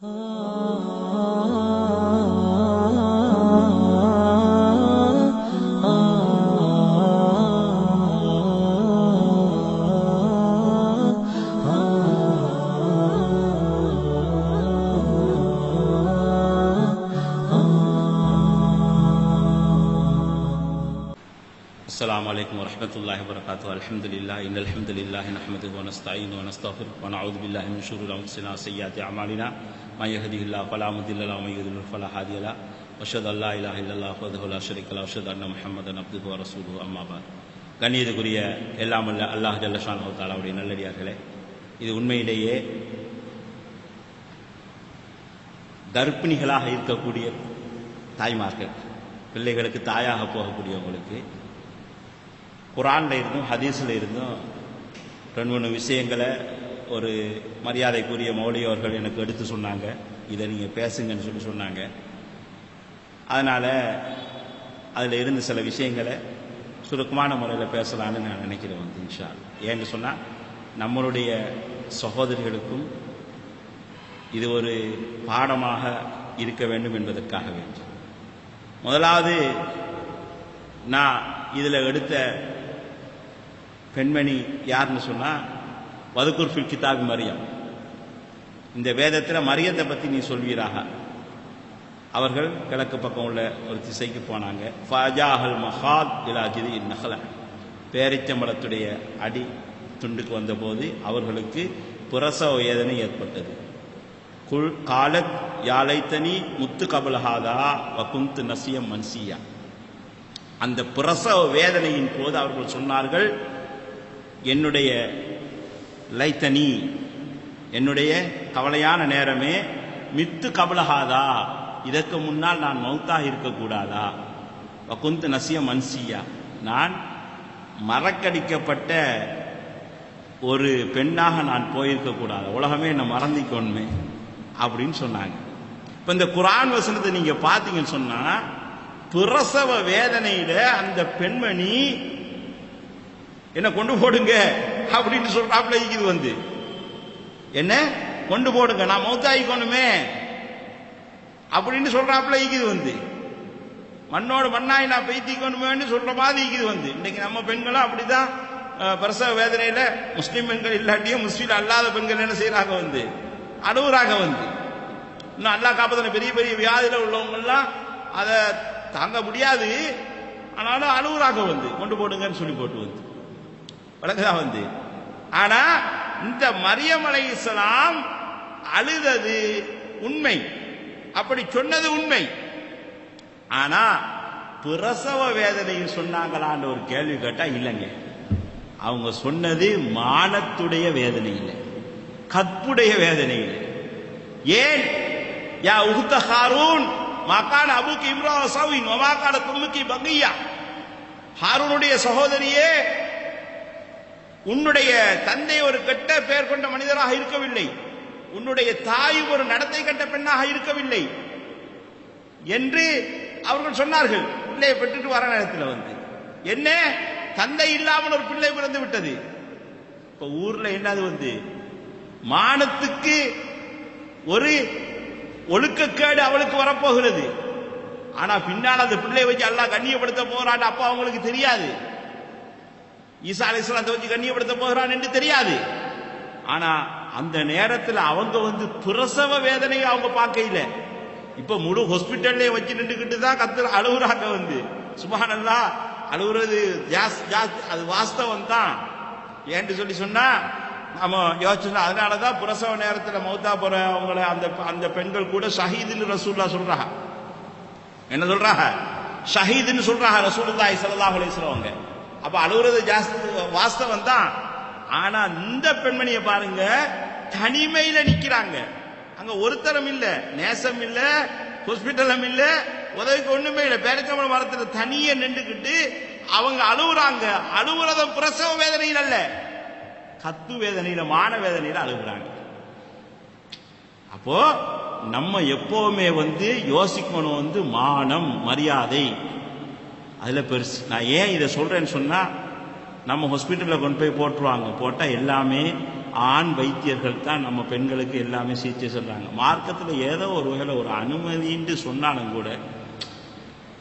السلام عليكم ورحمة الله وبركاته. الحمد لله. إن الحمد لله نحمده ونستعينه ونستغفره ونعوذ بالله من شرور أنفسنا وسيئات أعمالنا. ما يهدي الله فلا مضل له ومن يضلل فلا هادي له واشهد ان لا اله الا الله وحده لا எல்லாம் அல்ல அல்லாஹ் ஜல்லஷான் தாலாவுடைய நல்லடியார்களே இது உண்மையிலேயே கர்ப்பிணிகளாக இருக்கக்கூடிய தாய்மார்கள் பிள்ளைகளுக்கு தாயாக போகக்கூடியவங்களுக்கு குரானில் இருந்தும் ஹதீஸில் இருந்தும் ரெண்டு மூணு விஷயங்களை ஒரு மரியாதைக்குரிய மௌலி அவர்கள் எனக்கு எடுத்து சொன்னாங்க. இதை நீங்கள் பேசுங்கன்னு சொல்லி சொன்னாங்க. அதனால் அதில் இருந்து சில விஷயங்களை சுருக்கமான முறையில் பேசலான்னு நான் நினைக்கிறேன் வந்து இன்ஷா ஏன்னு சொன்னால் நம்மளுடைய சகோதரிகளுக்கும் இது ஒரு பாடமாக இருக்க வேண்டும் என்பதற்காக வேண்டும். முதலாவது நான் இதில் எடுத்த பெண்மணி யாருன்னு சொன்னால் வதுக்குர் ஃபில் கிதாபி மரியம். இந்த வேதத்தில் மரியத்தை பற்றி நீ சொல்வீராக. அவர்கள் கிழக்கு பக்கம் உள்ள ஒரு திசைக்கு போனாங்க. ஃபஜாஹல் மஹாத் இலாஜிதி நகல. பேரிச்சம்பளத்துடைய அடி துண்டுக்கு வந்தபோது அவர்களுக்கு பிரசவ வேதனை ஏற்பட்டது. குல் காலத் யாழைத்தனி முத்து கபலஹாதா வகுந்து நசியம் மன்சியா. அந்த பிரசவ வேதனையின் போது அவர்கள் சொன்னார்கள் என்னுடைய லைத்தனி. என்னுடைய கவலையான நேரமே மித்து கபலஹாதா. இதற்கு முன்னால் நான் மௌத்தாக இருக்கக்கூடாதா? வகுந்து நசிய மன்சியா. நான் மறக்கடிக்கப்பட்ட ஒரு பெண்ணாக நான் போயிருக்கக்கூடாது. உலகமே என்னை மறந்திக்கொண்மே அப்படின்னு சொன்னாங்க. இப்போ இந்த குரான் வசனத்தை நீங்கள் பார்த்தீங்கன்னு சொன்னா பிரசவ வேதனையில அந்த பெண்மணி என்ன கொண்டு போடுங்க. அப்படின்னு சொல்றாப்ல இது வந்து. என்ன? கொண்டு போடுங்க நான் மௌத்தாயிக்கணுமே அப்படின்னு சொல்றாப்ல இது வந்து. மண்ணோடு மண்ணாய் நான் பெய்த்திக்கணுமேன்னு சொல்ற மாதிரி இது வந்து. இன்னைக்கு நம்ம பெண்களும் அப்படிதான். பிரசவ வேதனையில முஸ்லீம் பெண்கள் இல்லாட்டியும் முஸ்லீம் அல்லாத பெண்கள் என்ன செய்யறாங்க வந்து? அழுவுறாங்க வந்து. இன்னும் அல்லா காப்பதில் பெரிய பெரிய வியாதியில உள்ளவங்கெல்லாம் அதை தாங்க முடியாது. ஆனாலும் அழுவுறாங்க வந்து. கொண்டு போடுங்கன்னு சொல்லி போட்டு வந்து. வழக்குதான் வந்து. ஆனா இந்த மரியம் அலை இஸ்லாம் அழுதது உண்மை. அப்படி சொன்னது உண்மை. ஆனா பிரசவ வேதனையும் சொன்னாங்களான்னு ஒரு கேள்வி கேட்டா இல்லைங்க. அவங்க சொன்னது மானத்துடைய வேதனை இல்லை. கற்புடைய வேதனை இல்லை. ஏன்? யா உகுத்த ஹாரூன் மகான் அபுக்கு இப்ரா சவின் ஒமாக்கான தும்முக்கி பங்கியா. ஹாரூனுடைய சகோதரியே உன்னுடைய தந்தை ஒரு கெட்ட பெயர் கொண்ட மனிதராக இருக்கவில்லை. உன்னுடைய தாய் ஒரு நடத்தை கட்ட பெண்ணாக இருக்கவில்லை. என்று அவர்கள் சொன்னார்கள். பிள்ளையை பெற்றுட்டு வர நேரத்தில் வந்து. என்ன? தந்தை இல்லாமல் ஒரு பிள்ளை பிறந்து விட்டது. இப்ப ஊர்ல என்னது வந்து? மானத்துக்கு ஒரு ஒழுக்கக்கேடு அவளுக்கு வரப்போகிறது. ஆனா பின்னால் அந்த பிள்ளையை வச்சு எல்லாம் கண்ணியப்படுத்த போறான்னு அப்பா அவங்களுக்கு தெரியாது. ஈசா அலிஸ்லாத்தை வச்சு கண்ணியப்படுத்த போகிறான் என்று தெரியாது. ஆனா அந்த நேரத்தில் அவங்க வந்து பிரசவ வேதனையை அவங்க பார்க்கையில. இப்ப முழு ஹாஸ்பிட்டல்லே வச்சு நின்றுகிட்டு தான் கத்து அழுகுறாங்க வந்து. சுபஹானல்லா அழுகுறது ஜாஸ் அது வாஸ்தவம் தான். ஏன்னு சொல்லி சொன்னா நம்ம யோசிச்சோம் அதனாலதான் பிரசவ நேரத்தில் மௌத்தா போற அவங்கள அந்த அந்த பெண்கள் கூட ஷஹீதுன்னு ரசூல்லா சொல்றாங்க. என்ன சொல்றாங்க? ஷஹீதுன்னு சொல்றாங்க ரசூலுல்லாஹி ஸல்லல்லாஹு அலைஹி வஸல்லம் அப்ப அழுகுறது ஜாஸ்தி வாஸ்தவம் தான். ஆனா இந்த பெண்மணியை பாருங்க தனிமையில நிக்கிறாங்க. அங்க ஒருத்தரம் இல்ல நேசம் இல்ல ஹாஸ்பிட்டலும் இல்ல உதவிக்கு ஒண்ணுமே இல்ல. பேரச்சம்பள மரத்துல தனியே நின்றுக்கிட்டு அவங்க அழுகுறாங்க. அழுகுறத பிரசவ வேதனையில் அல்ல கத்து வேதனையில மான வேதனையில அழுகுறாங்க. அப்போ நம்ம எப்பவுமே வந்து யோசிக்கணும் வந்து மானம் மரியாதை. அதில் பெருசு. நான் ஏன் இதை சொல்கிறேன்னு சொன்னால் நம்ம ஹாஸ்பிட்டலில் கொண்டு போய் போட்டுருவாங்க. போட்டால் எல்லாமே ஆண் வைத்தியர்கள் தான் நம்ம பெண்களுக்கு எல்லாமே சிகிச்சை சொல்கிறாங்க மார்க்கத்தில் ஏதோ ஒரு வகையில் ஒரு அனுமதின்னு சொன்னாலும் கூட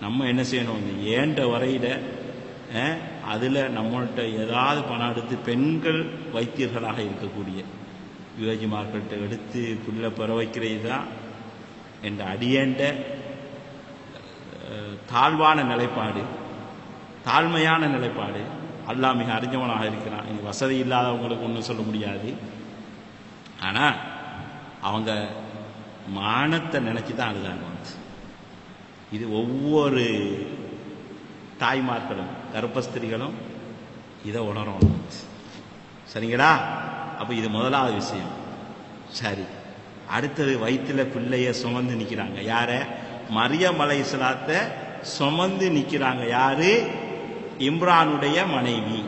நம்ம என்ன செய்யணும்? ஏண்ட வரையில அதில் நம்மள்கிட்ட ஏதாவது பணம் எடுத்து பெண்கள் வைத்தியர்களாக இருக்கக்கூடிய யுவஜிமார்கள்ட்ட எடுத்து புள்ள பெற வைக்கிறது தான் என்ற அடியேண்ட தாழ்வான நிலைப்பாடு தாழ்மையான நிலைப்பாடு. அல்லாஹ் மிக அறிஞ்சவனாக இருக்கிறான். இங்கே வசதி இல்லாதவங்களுக்கு ஒன்றும் சொல்ல முடியாது. ஆனால் அவங்க மானத்தை நினச்சி தான் அழுதாங்க வந்து. இது ஒவ்வொரு தாய்மார்களும் கர்ப்பஸ்திரிகளும் இதை உணரணும் சரிங்களா? அப்போ இது முதலாவது விஷயம். சரி. அடுத்தது வயிற்றுல பிள்ளைய சுமந்து நிற்கிறாங்க யாரை? மரியம் அலை இஸ்லாத்தை சுமந்து நிற்கிறாங்க யாரு? இம்ரானுடைய மனைவி.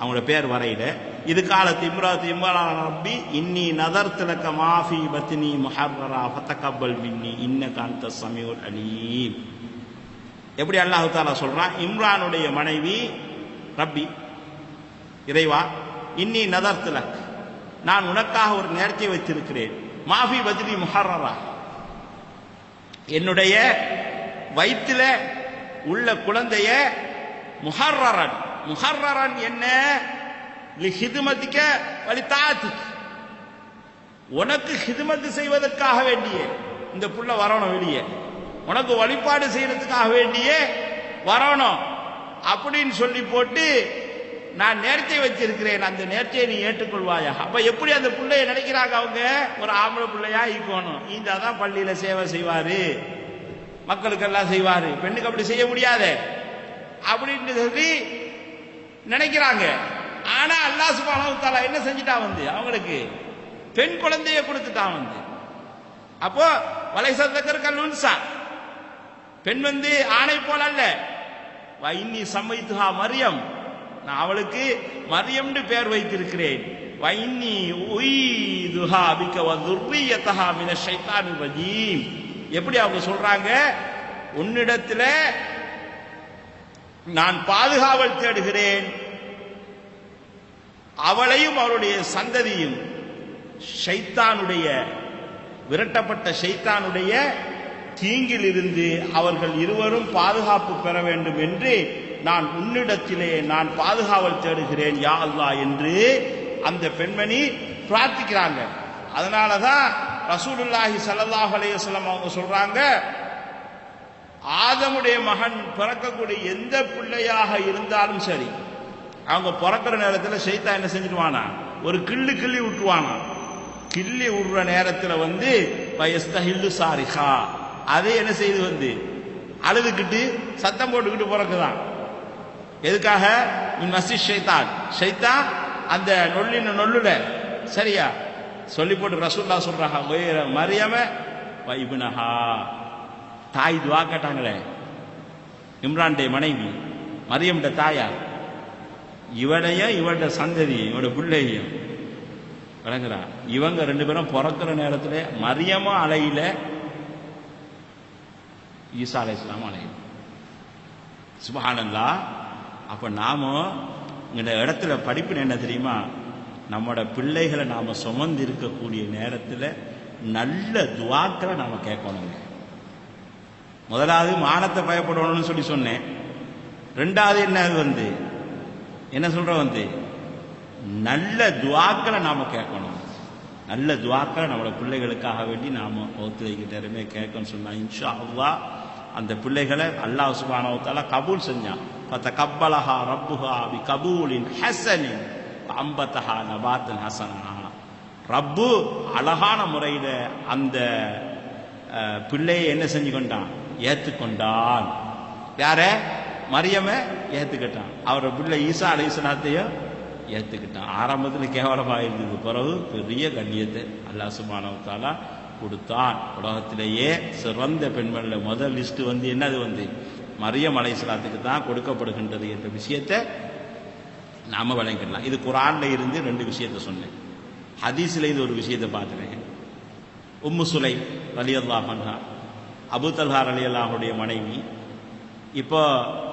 அவங்களோட பேர் வரையில. இது காலத்து இம்ராத் இம்ரான் ரப்பி இன்னி நதர் திலக்க மாஃபி பத்னி மஹர்ரா ஃபதகப்பல் மின்னி இன்ன காந்த சமீஉல் அலீம். எப்படி அல்லாஹு தாலா சொல்றான்? இம்ரானுடைய மனைவி ரப்பி இறைவா இன்னி நதர் திலக் நான் உனக்காக ஒரு நேர்ச்சை வைத்திருக்கிறேன். மாஃபி பத்னி முஹர்ரரா. என்னுடைய வயிற்றுல உள்ள குழந்தைய முஹர்ரன் முஹர்ரன் என்ன? ஹிதுமதிக்க வழி தாத்து உனக்கு ஹிதுமத்து செய்வதற்காக வேண்டிய. இந்த புள்ள வரணும் வெளியே. உனக்கு வழிபாடு செய்யறதுக்காக வேண்டிய வரணும். அப்படின்னு சொல்லி போட்டு நான் நேர்ச்சை வச்சிருக்கிறேன் அந்த நேர்ச்சையை நீ ஏற்றுக்கொள்வாயா அப்ப எப்படி அந்த பிள்ளைய நினைக்கிறாங்க அவங்க? ஒரு ஆம்பளை பிள்ளையா ஈக்கணும் இந்தாதான் பள்ளியில சேவை செய்வாரு. மக்களுக்கெல்லாம் செய்வாரு. பெண்ணுக்கு அப்படி செய்ய முடியாது. அப்படின்னு சொல்லி நினைக்கிறாங்க. ஆனா அல்லாஹ் சுப்ஹானஹு வ என்ன செஞ்சுட்டா வந்து? அவங்களுக்கு பெண் குழந்தைய கொடுத்துட்டான் வந்து. அப்போ வலைசத்தக்கர் கல்லுன்சா பெண் வந்து ஆணை போல அல்ல. இன்னி சமைத்துகா மரியம். நான் அவளுக்கு மரியம்னு பெயர் வைத்திருக்கிறேன். வைன்னி உய்துஹா துஹா வ துர்ரியதஹா மின ஷைத்தான் ரஜீம். எப்படி அவங்க சொல்றாங்க? உன்னிடத்துல நான் பாதுகாவல் தேடுகிறேன். அவளையும் அவளுடைய சந்ததியும் ஷைத்தானுடைய விரட்டப்பட்ட ஷைத்தானுடைய தீங்கில் இருந்து அவர்கள் இருவரும் பாதுகாப்பு பெற வேண்டும் என்று நான் உன்னிடத்திலே நான் பாதுகாவல் தேடுகிறேன் யா அல்லா என்று அந்த பெண்மணி பிரார்த்திக்கிறாங்க. அதனாலதான் ரசூலுல்லாஹி சல்லாஹ் அலையம் அவங்க சொல்றாங்க ஆதமுடைய மகன் பிறக்கக்கூடிய எந்த பிள்ளையாக இருந்தாலும் சரி அவங்க பிறக்கிற நேரத்தில் சைத்தா என்ன செஞ்சிடுவானா? ஒரு கிள்ளு கிள்ளி விட்டுவானா கிள்ளி விடுற நேரத்தில் வந்து வயஸ்தஹில்லு சாரிஹா. அதே என்ன செய்து வந்து அழுதுகிட்டு சத்தம் போட்டுக்கிட்டு பிறக்குதான். எதுக்காக? மின் ஷைத்தான். ஷைத்தான் அந்த நொல்லின நொல்லுல. சரியா? சொல்லி போட்டு ரசூல்லா சொல்றாங்க மரியாம மரியம வைபுனஹா தாய் துவா கேட்டாங்களே. இம்ரான்டைய மனைவி மரியம்ட தாயா? இவனையும் இவட சந்ததியும் இவட பிள்ளையும் விளங்குறா. இவங்க ரெண்டு பேரும் பிறக்கிற நேரத்தில் மரியமும் அலையில ஈசா அலை இஸ்லாம் அலையில் சுபஹானல்லா அப்போ நாம இந்த இடத்துல படிப்பு என்ன தெரியுமா? நம்மோட பிள்ளைகளை நாம் சுமந்து இருக்கக்கூடிய நேரத்தில் நல்ல துவாக்களை நாம் கேட்கணுங்க. முதலாவது மானத்தை பயப்படணும்னு சொல்லி சொன்னேன். ரெண்டாவது என்ன வந்து? என்ன சொல்ற வந்து? நல்ல துவாக்களை நாம் கேட்கணும். நல்ல துவாக்களை நம்மளோட பிள்ளைகளுக்காக வேண்டி நாம ஒத்துழைக்கிட்டருமே கேட்கணும்னு சொன்னால் இன்ஷா அவ்வா அந்த பிள்ளைகளை அல்லாஹ் சுப்ஹானஹு கபூல் செஞ்சான். பத்த கப்பலஹா ரப்புஹா கபூலின் அம்பத்தஹா நபாத்தன் ஹசனா ரப்பு அழகான முறையில் அந்த பிள்ளையை என்ன செஞ்சு கொண்டான்? ஏற்றுக்கொண்டான் யார? மரியம ஏத்துக்கிட்டான். அவரோட பிள்ளை ஈசா அலைசலாத்தையும் ஏத்துக்கிட்டான். ஆரம்பத்தில் கேவலமாக இருந்தது பிறகு பெரிய கண்ணியத்தை அல்லாஹ் சுப்ஹானஹு கொடுத்தான். உலகத்திலேயே சிறந்த பெண்மணில் முதல் லிஸ்ட் வந்து என்னது வந்து? மரியம் அலைசலாத்துக்கு தான் கொடுக்கப்படுகின்றது என்ற விஷயத்தை நாம் வழங்கிடலாம். இது குரானில் இருந்து ரெண்டு விஷயத்தை சொன்னேன். ஹதீஸில் இது ஒரு விஷயத்தை பார்த்துருக்கேன் உம்மு சுலை அலி அல்லாஹா அபு தல்ஹார் அலி அல்லாஹுடைய மனைவி இப்போ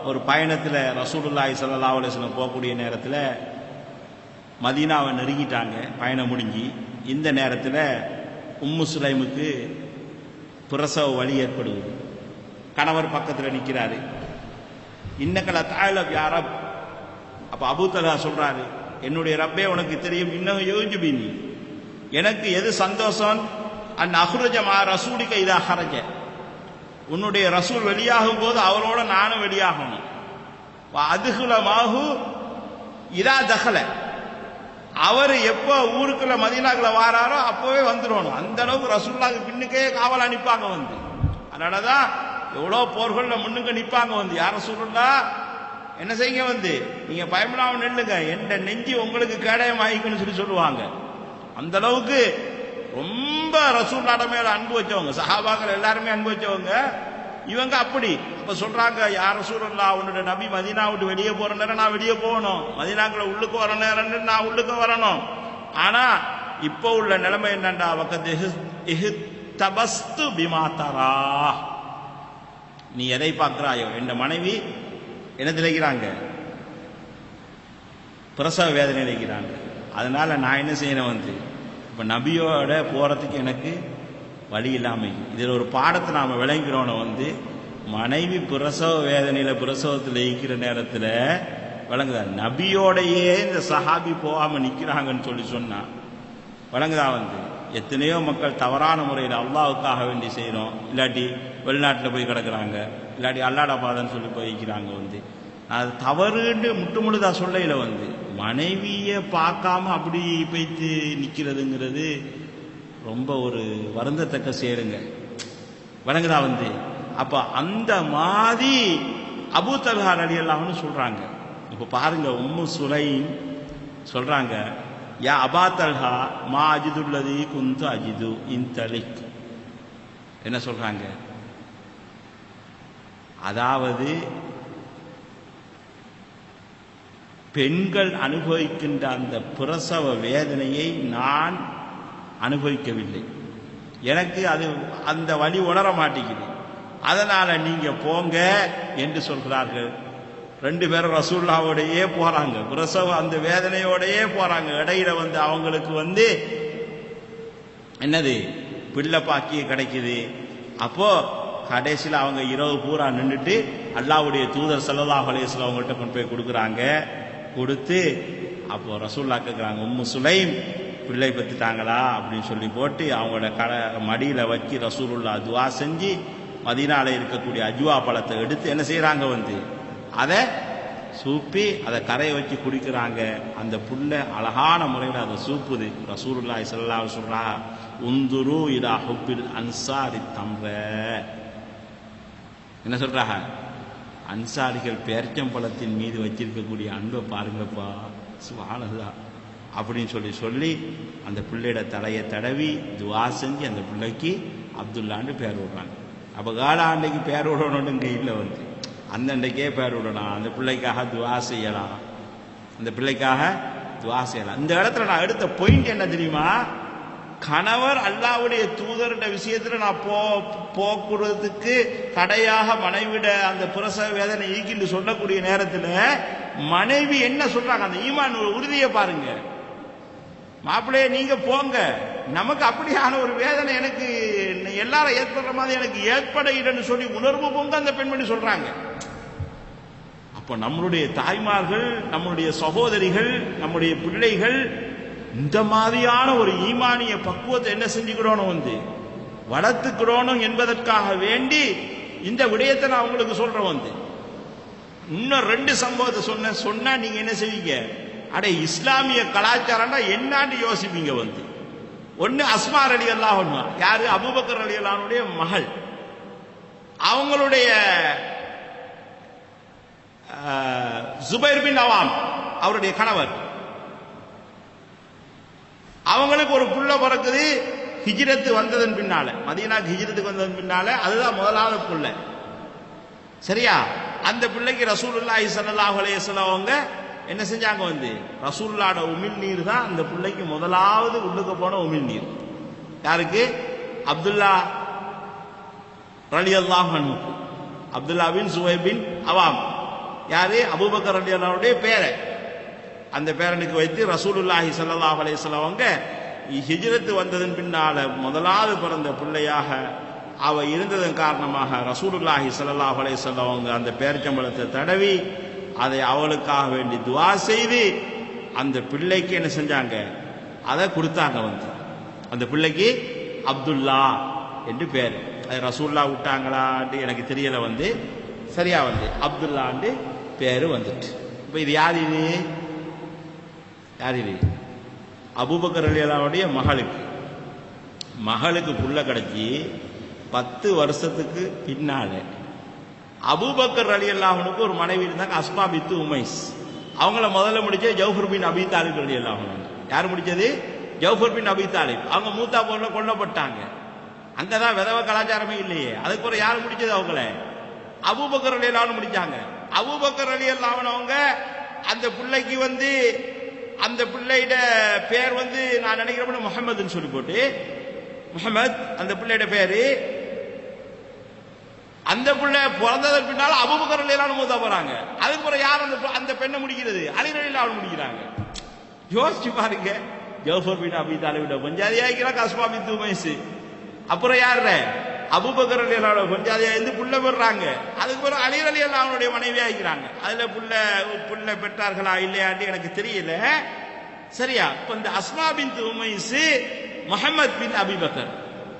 ஒரு பயணத்தில் ரசூலுல்லாய் சல்லா அலிஸ்லம் போகக்கூடிய நேரத்தில் மதீனாவை நெருங்கிட்டாங்க பயணம் முடிஞ்சு. இந்த நேரத்தில் உம்மு சுலைமுக்கு பிரசவ வழி ஏற்படுவது கணவர் பக்கத்தில் நிற்கிறாரு இன்னக்கல தாழ யாரப் அப்ப அபூத்தலா சொல்றாரு என்னுடைய ரப்பே உனக்கு தெரியும் இன்னும் யோசிச்சு நீ எனக்கு எது சந்தோஷம்? அந் அஹ்ரஜமா ரசூலிக்க இதா ஹரஜ. உன்னுடைய ரசூல் வெளியாகும் போது அவரோட நானும் வெளியாகணும். அதுகுலமாகு இதா தகல அவர் எப்போ ஊருக்குள்ள மதீனாக்குள்ள வாராரோ அப்பவே வந்துடணும் அந்த அளவுக்கு ரசூல்லாக்கு பின்னுக்கே காவல் அனுப்பாங்க வந்து. அதனாலதான் எவ்வளோ போர்கள் முன்னுக்கு நிற்பாங்க வந்து. யார சொல்லுண்டா என்ன செய்யுங்க வந்து? நீங்க பயப்படாம நில்லுங்க. எந்த நெஞ்சு உங்களுக்கு கேடயம் ஆகிக்கணும்னு சொல்லி சொல்லுவாங்க. அந்த அளவுக்கு ரொம்ப ரசூல்லாட மேல அன்பு வச்சவங்க சஹாபாக்கள் எல்லாருமே அன்பு வச்சவங்க. இவங்க அப்படி. இப்ப சொல்றாங்க யார் ரசூலல்லா உன்னோட நபி மதீனா விட்டு வெளியே போற நேரம் நான் வெளியே போகணும். மதீனாக்குள்ள உள்ளுக்கு வர நேரம் நான் உள்ளுக்கு வரணும். ஆனா இப்போ உள்ள நிலைமை என்னண்டா? பக்கத்து தபஸ்து பிமாத்தரா நீ எதை பார்க்கிறாயோ? என் மனைவி என்ன திளைக்கிறாங்க பிரசவ வேதனை நினைக்கிறாங்க. அதனால நான் என்ன செய்யணும் வந்து? இப்ப நபியோட போறதுக்கு எனக்கு வழி இல்லாமல் இதில் ஒரு பாடத்தை நாம் விளங்கிறோன வந்து மனைவி பிரசவ வேதனையில் பிரசவத்தில் இருக்கிற நேரத்தில் விளங்குதா? நபியோடையே இந்த சஹாபி போகாமல் நிற்கிறாங்கன்னு சொல்லி சொன்னா வழங்குதா வந்து? எத்தனையோ மக்கள் தவறான முறையில் அல்லாவுக்காக வேண்டி செய்கிறோம் இல்லாட்டி வெளிநாட்டில் போய் கிடக்குறாங்க. இல்லாட்டி அல்லாட பாதன்னு சொல்லி போய்க்கிறாங்க வந்து. அது தவறுன்னு முட்டு முழுதா சொல்லையில் வந்து. மனைவியை பார்க்காம அப்படி போய்த்து நிற்கிறதுங்கிறது ரொம்ப ஒரு வருந்தத்தக்க சேருங்க. வணங்குதா வந்து. அப்போ அந்த மாதிரி அபூ தல்ஹார் அலி சொல்கிறாங்க இப்போ பாருங்கள் பாருங்க உம்மு சுலைம் சொல்கிறாங்க யா அபா தல்ஹா மா அஜிதுல்லதி குந்து அஜிது இன்தலிக். என்ன சொல்றாங்க? அதாவது பெண்கள் அனுபவிக்கின்ற அந்த பிரசவ வேதனையை நான் அனுபவிக்கவில்லை. எனக்கு அது அந்த வழி உணர மாட்டேங்குது. அதனால நீங்க போங்க என்று சொல்கிறார்கள். ரெண்டு பேரும் ரசூல்லாவோடையே போறாங்க. பிரசவ அந்த வேதனையோடையே போறாங்க. இடையில வந்து அவங்களுக்கு வந்து என்னது? பிள்ளை பாக்கிய கிடைக்குது. அப்போ கடைசியில் அவங்க இரவு பூரா நின்றுட்டு அல்லாவுடைய தூதர் சல்லல்லாஹ் அலையம் அவங்கள்ட்ட கொண்டு போய் கொடுக்குறாங்க. கொடுத்து அப்போ ரசூல்லா கேட்குறாங்க உம்மு சுலைம் பிள்ளை பெற்றுட்டாங்களா? அப்படின்னு சொல்லி போட்டு அவங்களோட கட மடியில் வச்சு ரசூலுல்லா துவா செஞ்சு மதீனால இருக்கக்கூடிய அஜுவா பழத்தை எடுத்து என்ன செய்கிறாங்க வந்து? அதை சூப்பி அதை கரையை வச்சு குடிக்கிறாங்க. அந்த புல்ல அழகான முறையில் அதை சூப்புது. ரசூருல்லா இசல்லா சொல்றா உந்துரு இடா ஹுப்பில் அன்சாரி தம்ர. என்ன சொல்றாங்க? அன்சாரிகள் பேர்ச்சம்பழத்தின் மீது வச்சிருக்கக்கூடிய அன்பை பாருங்கப்பா. சுவானதா அப்படின்னு சொல்லி சொல்லி அந்த பிள்ளையோட தலையை தடவி துவா செஞ்சு அந்த பிள்ளைக்கு அப்துல்லான்னு பேர் விடுறாங்க அப்போ காலாண்டைக்கு பேர் விடணும்னு இங்கே இல்லை வந்து அந்த அன்றைக்கே பேர் விடலாம் அந்த பிள்ளைக்காக துவா செய்யலாம். அந்த பிள்ளைக்காக துவா செய்யலாம். இந்த இடத்துல நான் எடுத்த பாயிண்ட் என்ன தெரியுமா? கணவர் அல்லாவுடைய தூதருடைய விஷயத்துல நான் போ போக்குறதுக்கு தடையாக மனைவிட அந்த புரச வேதனை ஈக்கின்னு சொல்லக்கூடிய நேரத்தில் மனைவி என்ன சொல்றாங்க? அந்த ஈமான் உறுதியை பாருங்க. மாப்பிள்ளைய நீங்க போங்க. நமக்கு அப்படியான ஒரு வேதனை எனக்கு எல்லாரும் ஏற்படுற மாதிரி எனக்கு ஏற்பட இல்லைன்னு சொல்லி உணர்வு பொங்க அந்த பெண்மணி சொல்றாங்க. அப்ப நம்மளுடைய தாய்மார்கள் நம்மளுடைய சகோதரிகள் நம்முடைய பிள்ளைகள் இந்த மாதிரியான ஒரு ஈமானிய பக்குவத்தை என்ன செஞ்சுக்கிறோனும் வந்து வளர்த்துக்கிறோனும் என்பதற்காக வேண்டி இந்த விடயத்தை நான் உங்களுக்கு சொல்றேன் வந்து. இன்னும் ரெண்டு சம்பவத்தை சொன்ன சொன்னா நீங்க என்ன செய்வீங்க? அட இஸ்லாமிய கலாச்சாரம்னா என்னான்னு யோசிப்பீங்க வந்து. ஒன்னு அஸ்மார் அலி அல்லாஹ் யாரு? அபுபக்கர் அலி அல்லாஹனுடைய மகள். அவங்களுடைய ஜுபைர் பின் அவாம் அவருடைய கணவர். அவங்களுக்கு ஒரு புள்ள பிறக்குது ஹிஜ்ரத்து வந்ததன் பின்னால. மதீனாக்கு ஹிஜ்ரத்துக்கு வந்ததன் பின்னால அதுதான் முதலாவது புள்ள சரியா? அந்த பிள்ளைக்கு ரசூலுல்லாஹி ஸல்லல்லாஹு அலைஹி வஸல்லம் அவங்க என்ன செஞ்சாங்க வந்து? ரசூல்லாட உமிழ் நீர் தான் அந்த பிள்ளைக்கு முதலாவது உள்ளுக்கு போன உமிழ் நீர். யாருக்கு? அப்துல்லா ரலி அல்லாஹ் அப்துல்லா பின் சுவை பின் அவாம். யாரு? அபுபக்கர் அலியல்லாவுடைய பேரை அந்த பேரனுக்கு வைத்து ரசூலுல்லாஹி ஸல்லல்லாஹு அலைஹி அவங்க ஹிஜ்ரத்து வந்ததன் பின்னால முதலாவது பிறந்த பிள்ளையாக அவ இருந்ததன் காரணமாக ரசூலுல்லாஹி ஸல்லல்லாஹு அலைஹி அவங்க அந்த பேரச்சம்பளத்தை தடவி அதை அவளுக்காக வேண்டி துவா செய்து அந்த பிள்ளைக்கு என்ன செஞ்சாங்க? அதை கொடுத்தாங்க வந்து. அந்த பிள்ளைக்கு அப்துல்லா என்று பேர். அது ரசூல்லா விட்டாங்களான்ட்டு எனக்கு தெரியல வந்து. சரியா வந்து. அப்துல்லான்ட்டு பேரு வந்துட்டு. இப்போ இது யார் இது யார் இது அபுபக்கர் அலியலாவுடைய மகளுக்கு. மகளுக்கு புள்ள கிடச்சி பத்து வருஷத்துக்கு பின்னால அபூபக்கர் அலி அல்லாஹனுக்கு ஒரு மனைவி இருந்தாங்க அஸ்மா பித்து உமைஸ். அவங்கள முதல்ல முடிச்ச ஜவுஹர் பின் அபி தாலிப் அலி அல்லாஹன் யார் முடிச்சது? ஜவுஹர் பின் அபி தாலிப். அவங்க மூத்தா பொருளை கொல்லப்பட்டாங்க. அங்கதான் விதவ கலாச்சாரமே இல்லையே. அதுக்கு ஒரு யார் முடிச்சது அவங்கள? அபுபக்கர் அலி அல்லாஹ்னு முடிச்சாங்க. அவுபக்கர் அலி அல்லாஹன் அவங்க அந்த பிள்ளைக்கு வந்து அந்த பிள்ளையிட பேர் வந்து நான் நினைக்கிறேன் முகமதுன்னு சொல்லி போட்டு முகமது அந்த பிள்ளையோட பேரு. அந்த பிள்ளை பிறந்ததற்கு பின்னால் அபுபக்கர் அலிலான்னு மூத்தா போறாங்க. அதுக்கு பிறகு யார் அந்த அந்த பெண்ணை முடிக்கிறது? அலிரலில் அவன் முடிக்கிறாங்க. யோசிச்சு பாருங்க. ஜோஃபர் பின் அபி தாலிவிட பஞ்சாதியா இருக்கிறாங்க கஸ்மா பின் துமைஸ். அப்புறம் யாருற? அபுபக்கர் கொஞ்சம் அதை இருந்து புள்ள பெறாங்க அதுக்கு பிறகு அலி அலி அவனுடைய மனைவி இருக்கிறாங்க அதுல புள்ள புள்ள பெற்றார்களா இல்லையான்னு எனக்கு தெரியல. சரியா? இப்ப இந்த Asma bin Umais Muhammad bin Abi Bakr.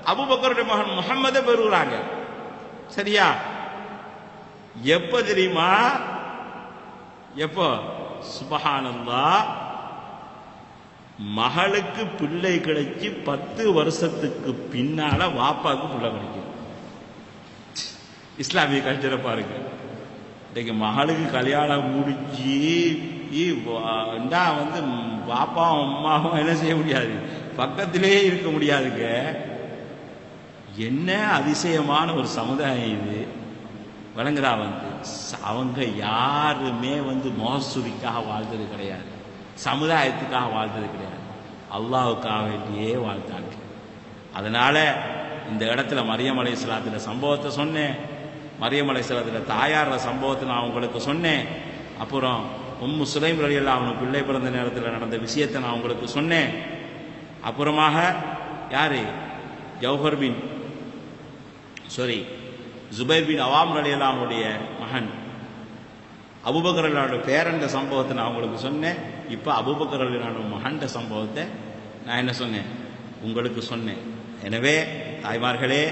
அபுபக்கருடைய மகன் முகம்மதை பெறுகிறாங்க. சரியா? எப்ப தெரியுமா? எப்போ? சுபஹானல்லா மகளுக்கு பிள்ளை கிடைச்சி பத்து வருஷத்துக்கு பின்னால வாப்பாவுக்கு பிள்ளை கிடைக்கும். இஸ்லாமிய கல்ச்சரை பாருங்க. இன்னைக்கு மகளுக்கு கல்யாணம் முடிச்சு வந்து பாப்பாவும் அம்மாவும் என்ன செய்ய முடியாது? பக்கத்திலே இருக்க முடியாதுங்க. என்ன அதிசயமான ஒரு சமுதாயம் இது. வழங்குதா வந்து? அவங்க யாருமே வந்து மோசூரிக்காக வாழ்ந்தது கிடையாது. சமுதாயத்துக்காக வாழ்ந்தது கிடையாது. அல்லாவுக்காக வேண்டியே வாழ்ந்தாங்க அதனால இந்த இடத்துல மரியம் அலை இஸ்லாத்துல சம்பவத்தை சொன்னேன். மரியம் அலை இஸ்லாத்துல தாயார சம்பவத்தை நான் உங்களுக்கு சொன்னேன். அப்புறம் உம்மு சுலைம் ரலியல்லா அவனுக்கு பிள்ளை பிறந்த நேரத்தில் நடந்த விஷயத்தை நான் உங்களுக்கு சொன்னேன். அப்புறமாக யாரு? Jawhar bin sorry Zubair bin Awwam ரலியல்லாவுடைய மகன் அபுபக்கர் பேரண்ட சம்பவத்தை நான் உங்களுக்கு சொன்னேன். இப்போ அபுபக்கர் மகண்ட சம்பவத்தை நான் என்ன சொன்னேன்? உங்களுக்கு சொன்னேன். எனவே தாய்மார்களே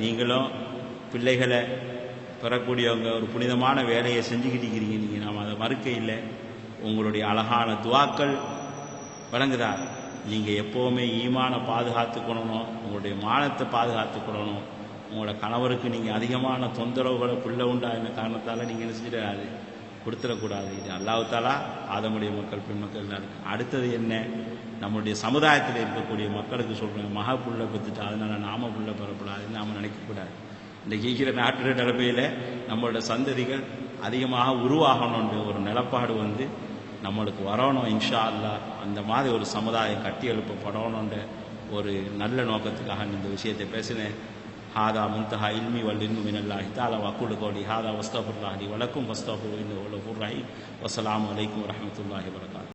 நீங்களும் பிள்ளைகளை பெறக்கூடியவங்க ஒரு புனிதமான வேலையை செஞ்சுக்கிட்டு இருக்கிறீங்க. நீங்கள் நாம் அதை மறுக்க இல்லை. உங்களுடைய அழகான துவாக்கள் வழங்குதா? நீங்கள் எப்போவுமே ஈமான பாதுகாத்துக்கொள்ளணும் உங்களுடைய மானத்தை பாதுகாத்துக்கொள்ளணும் உங்களோட கணவருக்கு நீங்கள் அதிகமான தொந்தரவுகளை பிள்ளை என்ன காரணத்தால் நீங்கள் என்ன செஞ்சிடாது கொடுத்துடக்கூடாது. இது அல்லாவுத்தாலா ஆதமுடைய மக்கள் பெண் மக்கள் அடுத்தது என்ன? நம்மளுடைய சமுதாயத்தில் இருக்கக்கூடிய மக்களுக்கு சொல்கிறேன் மக புள்ள பெற்றுட்டு அதனால் நாம புள்ள பெறக்கூடாதுன்னு நாம் நினைக்கக்கூடாது இந்த இருக்கிற நாட்டு நிலைமையில் நம்மளோட சந்ததிகள் அதிகமாக உருவாகணுன்ற ஒரு நிலப்பாடு வந்து நம்மளுக்கு வரணும் இன்ஷா அல்லா அந்த மாதிரி ஒரு சமுதாயம் கட்டி எழுப்பப்படணுன்ற ஒரு நல்ல நோக்கத்துக்காக இந்த விஷயத்தை பேசினேன். هذا منتهى علمي والعلم من الله تعالى وأقول قولي هذا واستغفر الله لي ولكم فاستغفروا إنه هو الغفور الرحيم. والسلام عليكم ورحمة الله وبركاته.